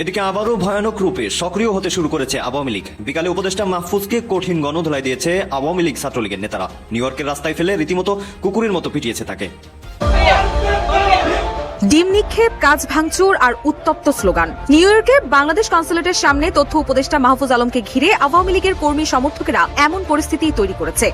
এদিকে আবারও ভয়ানক রূপে সক্রিয় হতে শুরু করেছে আওয়ামী লীগ। বিকালে উপদেষ্টা মাহফুজকে কঠিন গণধোলাই দিয়েছে আওয়ামী লীগ ছাত্রলীগের নেতারা। নিউ ইয়র্কের রাস্তায় ফেলে রীতিমতো কুকুরের মতো পিটিয়েছে তাকে। ডিম নিক্ষেপ কাজ ভাঙচুর আর উত্তপ্ত স্লোগান। নিউ ইয়র্কে বাংলাদেশ কনসুলেটের সামনে তথ্য উপদেষ্টা মাহফুজ আলমকে ঘিরে আওয়ামী লীগের কর্মী সমর্থকেরা এমন পরিস্থিতি তৈরি করেছে।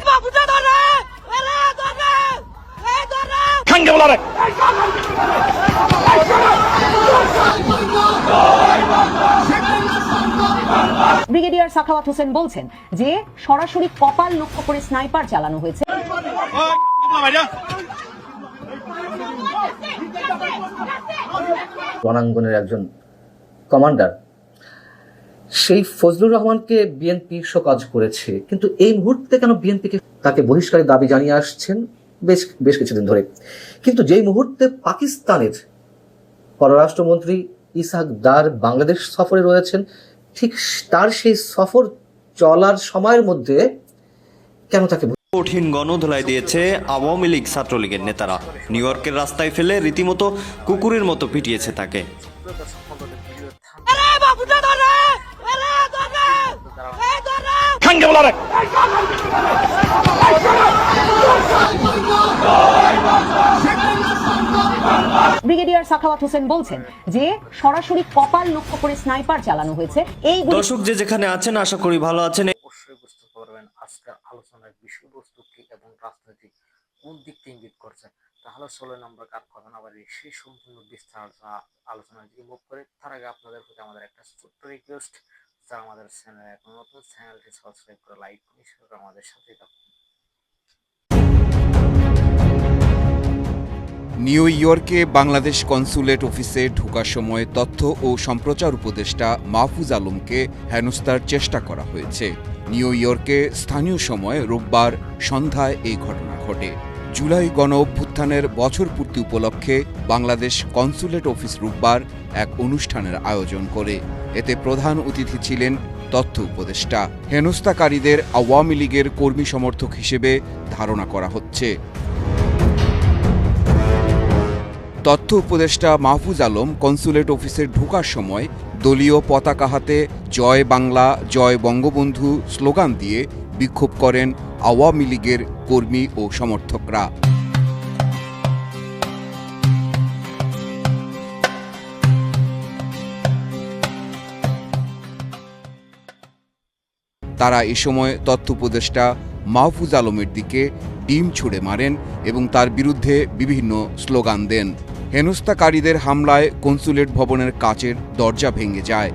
ব্রিগেডিয়ার সাখাওয়াত হোসেন বলছেন যে সরাসরি কপাল লক্ষ্য করে স্নাইপার চালানো হয়েছে। রণাঙ্গনের একজন কমান্ডার, সেই ফজলুর রহমানকে বিএনপি কাজ করেছে, কিন্তু এই মুহূর্তে কেন বিএনপিকে তাকে বহিষ্কারের দাবি জানিয়ে আসছেন বেশ বেশ কিছুদিন ধরে। কিন্তু যেই মুহূর্তে পাকিস্তানের পররাষ্ট্রমন্ত্রী ইসাক দার বাংলাদেশ সফরে রয়েছেন ঠিক তার সেই সফর চলার সময়ের মধ্যে কেন তাকে কঠিন গণধোলাই দিয়েছে আওয়ামী লীগ ছাত্রলীগের নেতারা। নিউ ইয়র্কের রাস্তায় ফেলে রীতিমতো কুকুরের মতো পিটিয়েছে তাকে। সাখাওয়াত হোসেন বলছেন যে সরাসরি কপাল লক্ষ্য করে স্নাইপার চালানো হয়েছে। এই দর্শক যে যেখানে আছেন আশা করি ভালো আছেন। অবশ্যই বুঝতে পারবেন আজকের আলোচনার বিষয়বস্তু কি এবং রাজনৈতিক কোন দিকটা ইঙ্গিত করছে। তাহলে চলেন আমরা কার কথা না বাড়ি সেই সম্পূর্ণ বিস্তার আলোচনা যদি মুভ করে তার আগে আপনাদের প্রতি আমাদের একটা ছোট্ট রিকোয়েস্ট যারা আমাদের চ্যানেলে এখন নতুন চ্যানেলটি সাবস্ক্রাইব করে লাইক করে আমাদের সাথে থাকুন। নিউ ইয়র্কে বাংলাদেশ কনসুলেট অফিসে ঢোকার সময় তথ্য ও সম্প্রচার উপদেষ্টা মাহফুজ আলমকে হেনস্থার চেষ্টা করা হয়েছে। নিউ ইয়র্কে স্থানীয় সময় রোববার সন্ধ্যায় এই ঘটনা ঘটে। জুলাই গণ অভ্যুত্থানের বছর পূর্তি উপলক্ষে বাংলাদেশ কনসুলেট অফিস রোববার এক অনুষ্ঠানের আয়োজন করে। এতে প্রধান অতিথি ছিলেন তথ্য উপদেষ্টা। হেনস্থাকারীদের আওয়ামী লীগের কর্মী সমর্থক হিসেবে ধারণা করা হচ্ছে। তথ্য উপদেষ্টা মাহফুজ আলম কনসুলেট অফিসে ঢোকার সময় দলীয় পতাকা হাতে জয় বাংলা, জয় বঙ্গবন্ধু স্লোগান দিয়ে বিক্ষোভ করেন আওয়ামী লীগের কর্মী ও সমর্থকরা। তারা এ সময় তথ্য উপদেষ্টা মাহফুজ আলমের দিকে ডিম ছুড়ে মারেন এবং তার বিরুদ্ধে বিভিন্ন স্লোগান দেন। হেনস্থাকারীদের হামলায় কনসুলেট ভবনের কাচের দরজা ভেঙে যায়।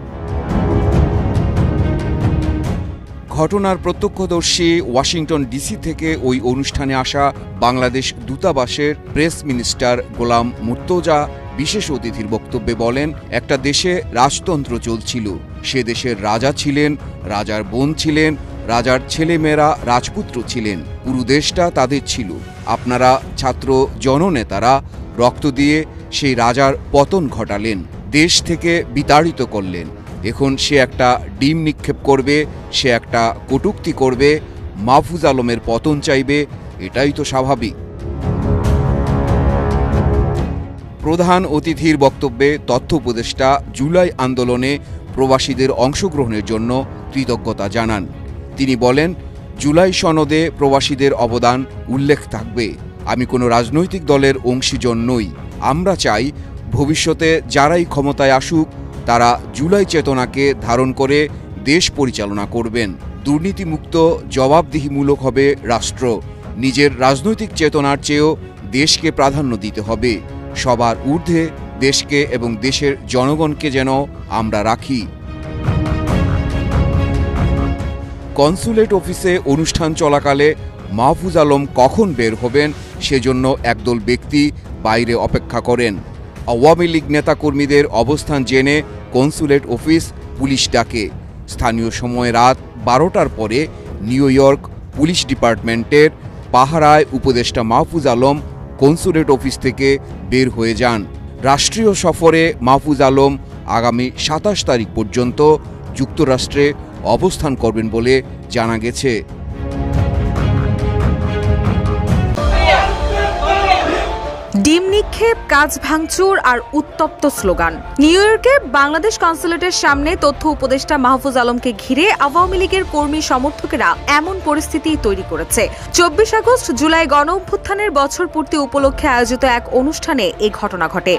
ঘটনার প্রত্যক্ষদর্শী ওয়াশিংটন ডিসি থেকে ওই অনুষ্ঠানে আসা বাংলাদেশ দূতাবাসের প্রেস মিনিস্টার গোলাম মুর্তজা বিশেষ অতিথির বক্তব্যে বলেন, একটা দেশে রাজতন্ত্র চলছিল। সে দেশের রাজা ছিলেন, রাজার বোন ছিলেন, রাজার ছেলেমেয়েরা রাজপুত্র ছিলেন। পুরো দেশটা তাদের ছিল। আপনারা ছাত্র জননেতারা রক্ত দিয়ে সেই রাজার পতন ঘটালেন, দেশ থেকে বিতাড়িত করলেন। এখন সে একটা ডিম নিক্ষেপ করবে, সে একটা কটূক্তি করবে, মাহফুজ আলমের পতন চাইবে, এটাই তো স্বাভাবিক। প্রধান অতিথির বক্তব্যে তথ্য উপদেষ্টা জুলাই আন্দোলনে প্রবাসীদের অংশগ্রহণের জন্য কৃতজ্ঞতা জানান। তিনি বলেন, জুলাই সনদে প্রবাসীদের অবদান উল্লেখ থাকবে। আমি কোনো রাজনৈতিক দলের অংশীজন নই। আমরা চাই ভবিষ্যতে যারাই ক্ষমতায় আসুক, তারা জুলাই চেতনাকে ধারণ করে দেশ পরিচালনা করবেন। দুর্নীতিমুক্ত, জবাবদিহিমূলক হবে রাষ্ট্র। নিজের রাজনৈতিক চেতনার চেয়েও দেশকে প্রাধান্য দিতে হবে। সবার ঊর্ধ্বে দেশকে এবং দেশের জনগণকে যেন আমরা রাখি। কনসুলেট অফিসে অনুষ্ঠান চলাকালে মাহফুজ আলম কখন বের হবেন সেজন্য একদল ব্যক্তি বাইরে অপেক্ষা করেন। আওয়ামী লীগ নেতাকর্মীদের অবস্থান জেনে কনসুলেট অফিস পুলিশ ডাকে। স্থানীয় সময় রাত বারোটার পরে নিউ ইয়র্ক পুলিশ ডিপার্টমেন্টের পাহারায় উপদেষ্টা মাহফুজ আলম কনসুলেট অফিস থেকে বের হয়ে যান। রাষ্ট্রীয় সফরে মাহফুজ আলম আগামী সাতাশ তারিখ পর্যন্ত যুক্তরাষ্ট্রে অবস্থান করবেন বলে জানা গেছে। নিক্ষেপ, কাজ ভাঙচুর আর উত্তপ্ত স্লোগান। নিউ ইয়র্কে বাংলাদেশ কনসুলেটের সামনে তথ্য উপদেষ্টা মাহফুজ আলমকে ঘিরে আওয়ামী লীগের কর্মী সমর্থকেরা এমন পরিস্থিতি তৈরি করেছে। চব্বিশ আগস্ট জুলাই গণ অভ্যুত্থানের বছর পূর্তি উপলক্ষে আয়োজিত এক অনুষ্ঠানে এই ঘটনা ঘটে।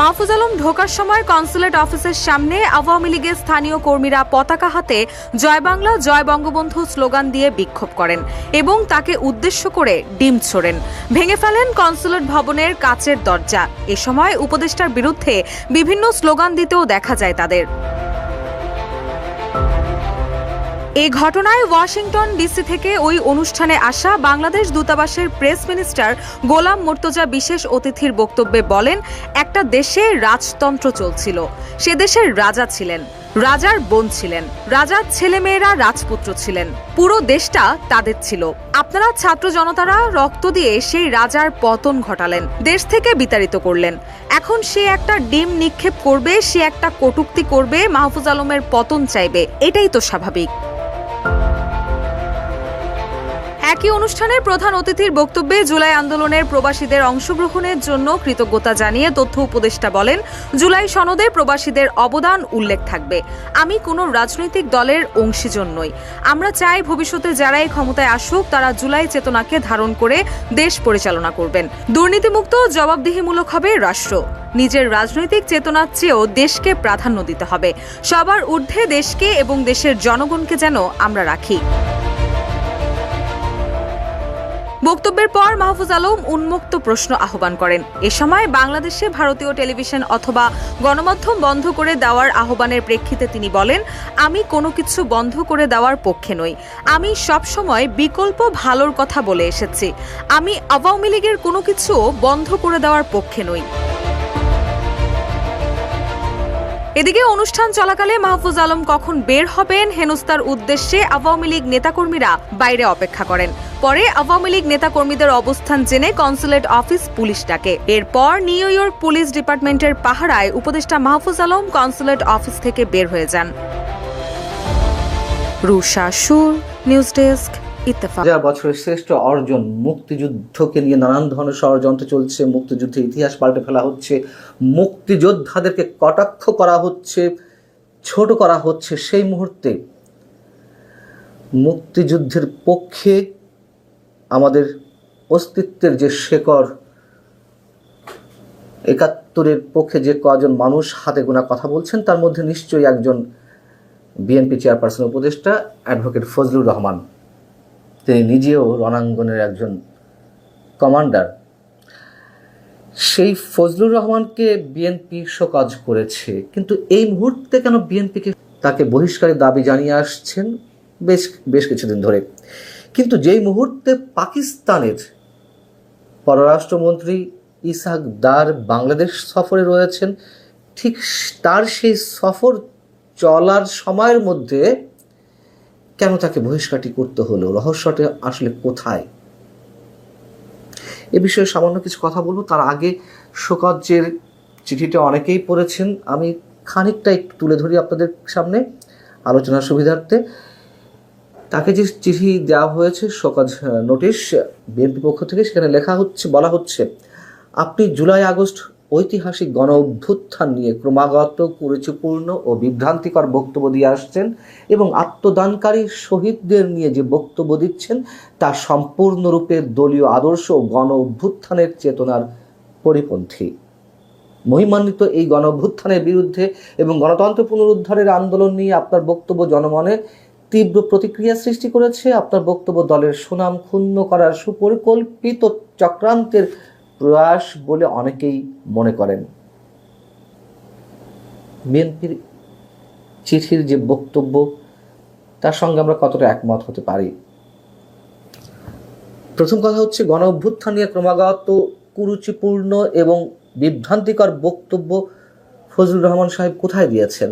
মাহফুজ আলম ঢোকার সময় কনসুলেট অফিসের সামনে আওয়ামী লীগের স্থানীয় কর্মীরা পতাকা হাতে জয় বাংলা, জয় বঙ্গবন্ধু স্লোগান দিয়ে বিক্ষোভ করেন এবং তাকে উদ্দেশ্য করে ডিম ছোড়েন। ভেঙে ফেলেন কনসুলেট ভবনের কাচের দরজা। এ সময় উপদেষ্টার বিরুদ্ধে বিভিন্ন স্লোগান দিতেও দেখা যায় তাদের। এই ঘটনায় ওয়াশিংটন ডিসি থেকে ওই অনুষ্ঠানে আসা বাংলাদেশ দূতাবাসের প্রেস মিনিস্টার গোলাম মুর্তজা বিশেষ অতিথির বক্তব্যে বলেন, একটা দেশে রাজতন্ত্র চলছিল। সে দেশের রাজা ছিলেন, রাজার বোন ছিলেন, রাজার ছেলেমেয়েরা রাজপুত্র ছিলেন। পুরো দেশটা তাদের ছিল। আপনারা ছাত্র জনতারা রক্ত দিয়ে সেই রাজার পতন ঘটালেন, দেশ থেকে বিতাড়িত করলেন। এখন সে একটা ডিম নিক্ষেপ করবে, সে একটা কটুক্তি করবে, মাহফুজ আলমের পতন চাইবে। এটাই তো স্বাভাবিক। একই অনুষ্ঠানের প্রধান অতিথির বক্তব্যে জুলাই আন্দোলনের প্রবাসীদের অংশগ্রহণের জন্য কৃতজ্ঞতা জানিয়ে তথ্য উপদেষ্টা বলেন, জুলাই সনদে প্রবাসীদের অবদান উল্লেখ থাকবে। আমি কোনো রাজনৈতিক দলের অংশীজন নই। আমরা চাই ভবিষ্যতে যারাই ক্ষমতায় আসুক, তারা জুলাই চেতনাকে ধারণ করে দেশ পরিচালনা করবেন। দুর্নীতিমুক্ত, জবাবদিহিমূলক হবে রাষ্ট্র। নিজের রাজনৈতিক চেতনার চেয়েও দেশকে প্রাধান্য দিতে হবে। সবার ঊর্ধ্বে দেশকে এবং দেশের জনগণকে যেন আমরা রাখি। বক্তব্যের পর মাহফুজ আলম উন্মুক্ত প্রশ্ন আহ্বান করেন। এ সময় বাংলাদেশে ভারতীয় টেলিভিশন অথবা গণমাধ্যম বন্ধ করে দেওয়ার আহ্বানের প্রেক্ষিতে তিনি বলেন, আমি কোনো কিছু বন্ধ করে দেওয়ার পক্ষে নই। আমি সব সময় বিকল্প ভালোর কথা বলে এসেছি। আমি আওয়ামী লীগের কোনো কিছু বন্ধ করে দেওয়ার পক্ষে নই। এদিকে অনুষ্ঠান চলাকালে মাহফুজ আলম কখন বের হবেন হেনস্তার উদ্দেশ্যে আওয়ামী লীগ নেতাকর্মীরা বাইরে অপেক্ষা করেন। পরে আওয়ামী লীগ নেতাকর্মীদের অবস্থান জেনে কনসুলেট অফিস পুলিশ ডাকে। এরপর নিউ ইয়র্ক পুলিশ ডিপার্টমেন্টের পাহারায় উপদেষ্টা মাহফুজ আলম কনসুলেট অফিস থেকে বের হয়ে যান। রুশা সুর, নিউজ ডেস্ক হাজার বছরের শ্রেষ্ঠ অর্জন মুক্তিযুদ্ধকে নিয়ে নানান ধরনের ষড়যন্ত্র চলছে, মুক্তিযুদ্ধের ইতিহাস পাল্টে ফেলা হচ্ছে, মুক্তিযোদ্ধাদেরকে কটাক্ষ করা হচ্ছে, ছোট করা হচ্ছে। সেই মুহূর্তে মুক্তিযুদ্ধের পক্ষে আমাদের অস্তিত্বের যে শেকড়, একাত্তরের পক্ষে যে কজন মানুষ হাতে গোনা কথা বলছেন, তার মধ্যে নিশ্চয়ই একজন বিএনপি চেয়ারপারসন উপদেষ্টা অ্যাডভোকেট ফজলুর রহমান। তিনি নিজেও রণাঙ্গনের একজন কমান্ডার। সেই ফজলুর রহমানকে বিএনপি শোকজ করেছে, কিন্তু এই মুহূর্তে কেন বিএনপিকে তাকে বহিষ্কারের দাবি জানিয়ে আসছেন বেশ বেশ কিছুদিন ধরে। কিন্তু যেই মুহূর্তে পাকিস্তানের পররাষ্ট্রমন্ত্রী ইসাক দার বাংলাদেশ সফরে রয়েছেন, ঠিক তার সেই সফর চলার সময়ের মধ্যে কেন তাকে বহিষ্কারটি করতে হলো? রহস্যটা আসলে কোথায়? এ বিষয়ে সামান্য কিছু কথা বলব। তার আগে শোকজ্জের চিঠিটা অনেকেই পড়েছেন। আমি খানিকটা একটু তুলে ধরি আপনাদের সামনে আলোচনার সুবিধার্থে। তাকে যে চিঠি দেওয়া হয়েছে, শোকজ নোটিশ, বিএনপি পক্ষ থেকে, সেখানে লেখা হচ্ছে, বলা হচ্ছে, আপনি জুলাই আগস্ট ঐতিহাসিক গণ অভ্যুত্থান নিয়ে ক্রমাগত কুরুচিপূর্ণ ও বিভ্রান্তিকর বক্তব্য দিয়ে আসছেন এবং আত্মদানকারী শহীদদের নিয়ে যে বক্তব্য দিচ্ছেন, তা সম্পূর্ণরূপে দলীয় আদর্শ ও গণ অভ্যুত্থানের চেতনার পরিপন্থী। মহিমান্বিত এই গণ অভ্যুত্থানের বিরুদ্ধে এবং গণতন্ত্র পুনরুদ্ধারের আন্দোলন নিয়ে আপনার বক্তব্য জনমনে তীব্র প্রতিক্রিয়া সৃষ্টি করেছে। আপনার বক্তব্য দলের সুনাম ক্ষুণ্ণ করার সুপরিকল্পিত চক্রান্তের প্রয়াস বলে অনেকেই মনে করেন। বিএনপির চিঠির যে বক্তব্য, তার সঙ্গে আমরা কতটা একমত হতে পারি? প্রথম কথা হচ্ছে গণ অভ্যুত্থান নিয়ে ক্রমাগত কুরুচিপূর্ণ এবং বিভ্রান্তিকর বক্তব্য ফজলুর রহমান সাহেব কোথায় দিয়েছেন?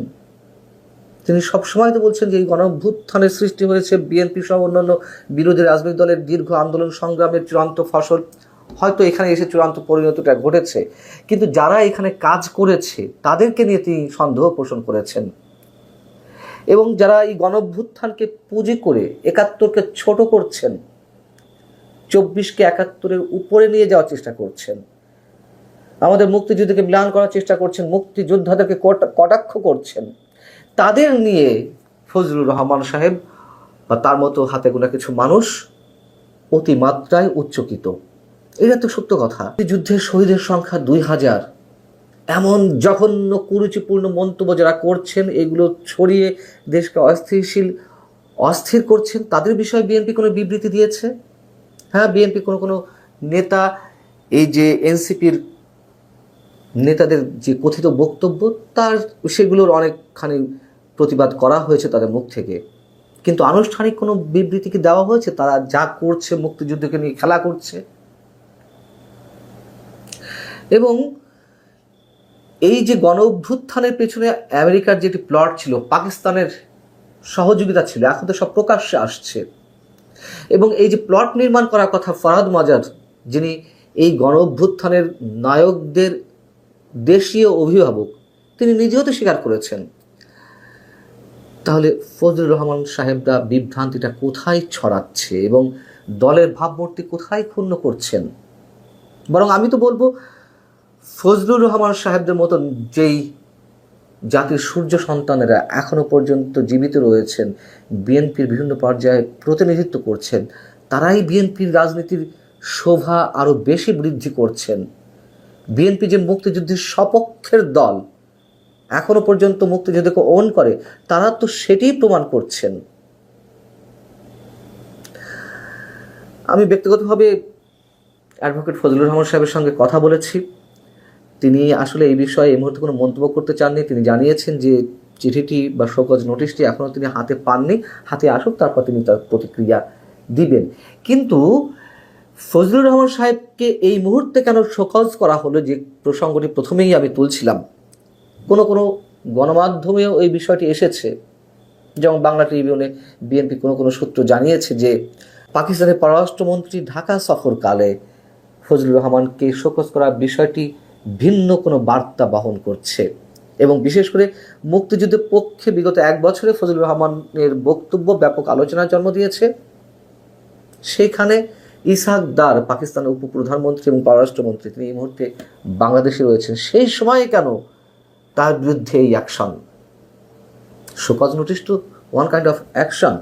তিনি সবসময় তো বলছেন যে এই গণ অভ্যুত্থানের সৃষ্টি হয়েছে বিএনপি সহ অন্যান্য বিরোধী রাজনৈতিক দলের দীর্ঘ আন্দোলন সংগ্রামের চূড়ান্ত ফসল। হয়তো এখানে এসে চূড়ান্ত পরিণতিটা ঘটেছে, কিন্তু যারা এখানে কাজ করেছে, তাদেরকে নিয়ে তিনি সন্দেহ পোষণ করেছেন। এবং যারা এই গণভ্যুত্থানকে পুঁজি করে একাত্তরকে ছোট করছেন, চব্বিশকে একাত্তরের উপরে নিয়ে যাওয়ার চেষ্টা করছেন। আমাদের মুক্তিযুদ্ধকে ম্লান করার চেষ্টা করছেন, মুক্তিযোদ্ধাদেরকে কটা- কটাক্ষ করছেন। তাদের নিয়ে ফজলুর রহমান সাহেব বা তার মতো হাতে গোনা কিছু মানুষ অতিমাত্রায় উচ্চকিত। এটা তো সত্য কথা। যুদ্ধের শহীদের সংখ্যা দুই হাজার। এমন জঘন্য কুরুচিপূর্ণ মন্তব্য যারা করছেন, এগুলো ছড়িয়ে দেশকে অস্থিরশীল অস্থির করছেন, তাদের বিষয়ে বিএনপি কোনো বিবৃতি দিয়েছে? হ্যাঁ বিএনপি কোনো কোনো নেতা, এই যে এনসিপির নেতাদের যে কথিত বক্তব্য, তার সেগুলোর অনেকখানি প্রতিবাদ করা হয়েছে তাদের মুখ থেকে। কিন্তু আনুষ্ঠানিক কোনো বিবৃতি কি দেওয়া হয়েছে? তারা যা করছে, মুক্তিযুদ্ধকে নিয়ে খেলা করছে? এবং এই যে গণ অভ্যুত্থানের পেছনে আমেরিকার যেটি প্লট ছিল, পাকিস্তানের সহযোগিতা ছিল, এখন তো সব প্রকাশ্যে আসছে। এবং এই যে প্লট নির্মাণ করার কথা ফরাদ মাজার, যিনি এই গণ অভ্যুত্থানের নায়কদের দেশীয় অভিভাবক, তিনি নিজেও তো স্বীকার করেছেন। তাহলে ফজলুর রহমান সাহেবরা বিভ্রান্তিটা কোথায় ছড়াচ্ছে এবং দলের ভাবমূর্তি কোথায় ক্ষুণ্ণ করছেন? বরং আমি তো বলব ফজলুর রহমান সাহেবদের মতন যেই জাতির সূর্য সন্তানেরা এখনও পর্যন্ত জীবিত রয়েছেন, বিএনপির বিভিন্ন পর্যায়ে প্রতিনিধিত্ব করছেন, তারাই বিএনপির রাজনীতির শোভা আরও বেশি বৃদ্ধি করছেন। বিএনপি যে মুক্তিযুদ্ধের সপক্ষের দল এখনও পর্যন্ত মুক্তিযুদ্ধকে ওন করে, তারা তো সেটিই প্রমাণ করছেন। আমি ব্যক্তিগতভাবে অ্যাডভোকেট ফজলুর রহমান সাহেবের সঙ্গে কথা বলেছি। তিনি আসলে এই বিষয়ে এই মুহূর্তে কোনো মন্তব্য করতে চাননি। তিনি জানিয়েছেন যে চিঠিটি বা শোকজ নোটিশটি এখনও তিনি হাতে পাননি। হাতে আসুক, তারপর তিনি তার প্রতিক্রিয়া দিবেন। কিন্তু ফজলুর রহমান সাহেবকে এই মুহূর্তে কেন শোকজ করা হলো যে প্রসঙ্গটি প্রথমেই আমি তুলছিলাম? কোনো কোনো গণমাধ্যমেও এই বিষয়টি এসেছে। যেমন বাংলা ট্রিবিউনে বিএনপি কোনো কোনো সূত্র জানিয়েছে যে পাকিস্তানের পররাষ্ট্রমন্ত্রী ঢাকা সফরকালে ফজলুর রহমানকে শোকজ করার বিষয়টি ভিন্ন কোনো বার্তা বহন করছে। এবং বিশেষ করে মুক্তিযুদ্ধের পক্ষে বিগত এক বছরে ফজলুর রহমানের বক্তব্য ব্যাপক আলোচনার জন্ম দিয়েছে। সেখানে ইসাক দার পাকিস্তানের উপপ্রধানমন্ত্রী এবং পররাষ্ট্রমন্ত্রী, তিনি এই মুহূর্তে বাংলাদেশে রয়েছেন। সেই সময়ে কেন তার বিরুদ্ধে এই action show cause notice to one kind of action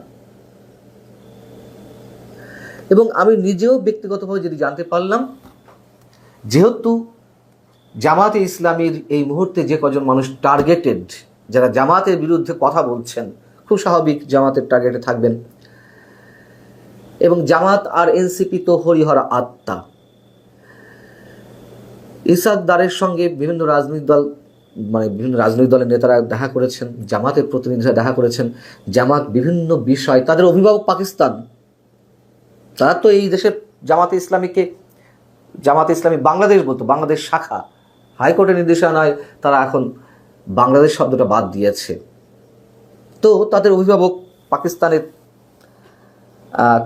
এবং আমি নিজেও ব্যক্তিগতভাবে যদি জানতে পারলাম, যেহেতু জামাতে ইসলামীর এই মুহূর্তে যে কজন মানুষ টার্গেটেড যারা জামাতের বিরুদ্ধে কথা বলছেন, খুব স্বাভাবিক জামাতের টার্গেটে থাকবেন। এবং জামাত আর এনসিপি তো হরিহর আত্মা। ইসাক দারের সঙ্গে বিভিন্ন রাজনৈতিক দল মানে বিভিন্ন রাজনৈতিক দলের নেতারা দেখা করেছেন, জামাতের প্রতিনিধিরা দেখা করেছেন, জামাত বিভিন্ন বিষয়, তাদের অভিভাবক পাকিস্তান। তারা তো এই দেশের জামাতে ইসলামীকে, জামাতে ইসলামী বাংলাদেশ বলতো, বাংলাদেশ শাখা। হাইকোর্টের নির্দেশনায় তারা এখন বাংলাদেশ শব্দটা বাদ দিয়েছে। তো তাদের অভিভাবক পাকিস্তানের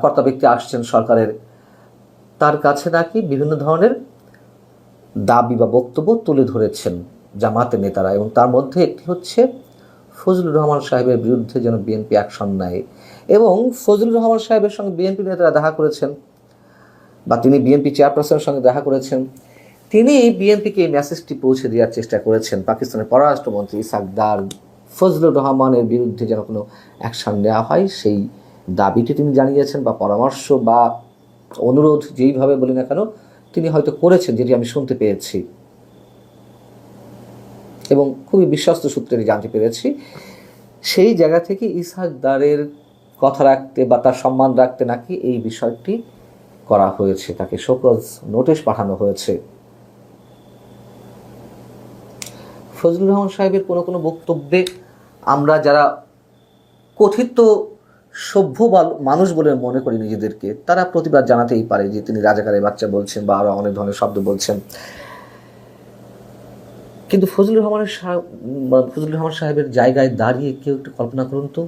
কর্তা ব্যক্তি আসছেন সরকারের। তার কাছে নাকি বিভিন্ন ধরনের দাবি বা বক্তব্য তুলে ধরেছেন জামাতের নেতারা এবং তার মধ্যে একটি হচ্ছে ফজলুর রহমান সাহেবের বিরুদ্ধে যেন বিএনপি অ্যাকশন নেয় এবং ফজলুর রহমান সাহেবের সঙ্গে বিএনপি নেতারা দেখা করেছেন বা তিনি বিএনপি চেয়ারপারসনের সঙ্গে দেখা করেছেন। তিনি বিএনপিকে এই মেসেজটি পৌঁছে দেওয়ার চেষ্টা করেছেন। পাকিস্তানের পররাষ্ট্রমন্ত্রী ইসাকদার ফজলুর রহমানের বিরুদ্ধে যেন কোনো অ্যাকশন নেওয়া হয়, সেই দাবিটি তিনি জানিয়েছেন বা পরামর্শ বা অনুরোধ যেইভাবে বলি না কেন, তিনি হয়তো করেছেন, যেটি আমি শুনতে পেয়েছি। এবং খুবই বিশ্বস্ত সূত্রে জানতে পেরেছি, সেই জায়গা থেকে ইসহাকদারের কথা রাখতে বা তার সম্মান রাখতে নাকি এই বিষয়টি করা হয়েছে, তাকে শোকজ নোটিশ পাঠানো হয়েছে। ফজলুর রহমান সাহেবের কোনো কোনো বক্তব্যে আমরা যারা কথিত সভ্য মানুষ বলে মনে করি নিজেদেরকে, তারা প্রতিবাদ জানাতেই পারে যে তিনি রাজাকারের বাচ্চা বলছেন বা আরও অনেক ধরনের শব্দ বলছেন। কিন্তু ফজলুর রহমানের ফজলুর রহমান সাহেবের জায়গায় দাঁড়িয়ে কেউ একটু কল্পনা করুন তো।